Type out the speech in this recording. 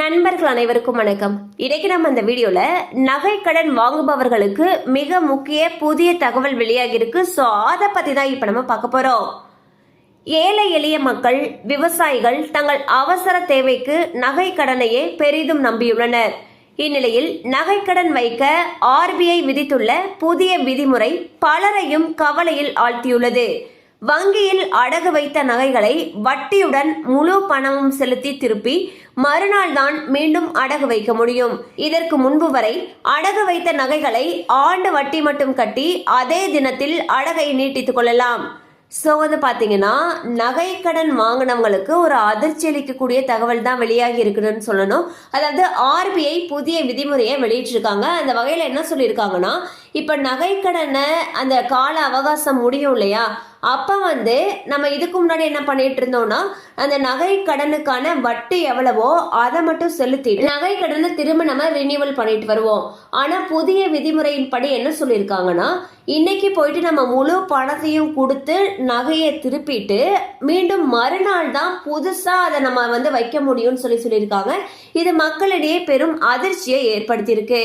நண்பர்கள் அனைவருக்கும் வணக்கம். இன்றைக்கு நம்ம அந்த வீடியோவில் நகை கடன் வாங்குபவர்களுக்கு மிக முக்கிய புதிய தகவல் வெளியாகியிருக்கு ஸோ அதை பற்றி தான் இப்போ நம்ம பார்க்க போகிறோம் ஏழை எளிய மக்கள் விவசாயிகள் தங்கள் அவசர தேவைக்கு நகை கடனையே பெரிதும் நம்பியுள்ளனர். இந்நிலையில் நகைக்கடன் வைக்க ஆர்பிஐ விதித்துள்ள புதிய விதிமுறை பலரையும் கவலையில் ஆழ்த்தியுள்ளது. வங்கியில் அடகு வைத்த நகைகளை வட்டியுடன் முழு பணமும் செலுத்தி திருப்பி மறுநாள் தான் மீண்டும் அடகு வைக்க முடியும். இதற்கு முன்பு வரை அடகு வைத்த நகைகளை ஆண்டு வட்டி மட்டும் கட்டி அதே தினத்தில் அடகை நீட்டித்துக் கொள்ளலாம். ஸோ வந்து பார்த்தீங்கன்னா நகை கடன் வாங்கினவங்களுக்கு ஒரு அதிர்ச்சி அளிக்கக்கூடிய தகவல் தான் வெளியாகி இருக்குதுன்னு சொல்லணும். அதாவது ஆர்பிஐ புதிய விதிமுறையை வெளியிட்டிருக்காங்க. அந்த வகையில் என்ன சொல்லியிருக்காங்கன்னா இப்போ நகைக்கடனை அந்த கால அவகாசம் முடியும் இல்லையா? அப்போ வந்து நம்ம இதுக்கு முன்னாடி என்ன பண்ணிட்டு இருந்தோம்னா அந்த நகை கடனுக்கான வட்டி எவ்வளவோ அதை மட்டும் செலுத்தி நகை கடனை திரும்ப நம்ம ரினியூவல் பண்ணிட்டு வருவோம். ஆனால் புதிய விதிமுறையின்படி என்ன சொல்லியிருக்காங்கன்னா இன்னைக்கு போயிட்டு நம்ம முழு பணத்தையும் கொடுத்து நகையை திருப்பிட்டு மீண்டும் மறுநாள் தான் புதுசாக அதை நம்ம வந்து வைக்க முடியும்னு சொல்லி சொல்லியிருக்காங்க. இது மக்களிடையே பெரும் அதிர்ச்சியை ஏற்படுத்தியிருக்கு.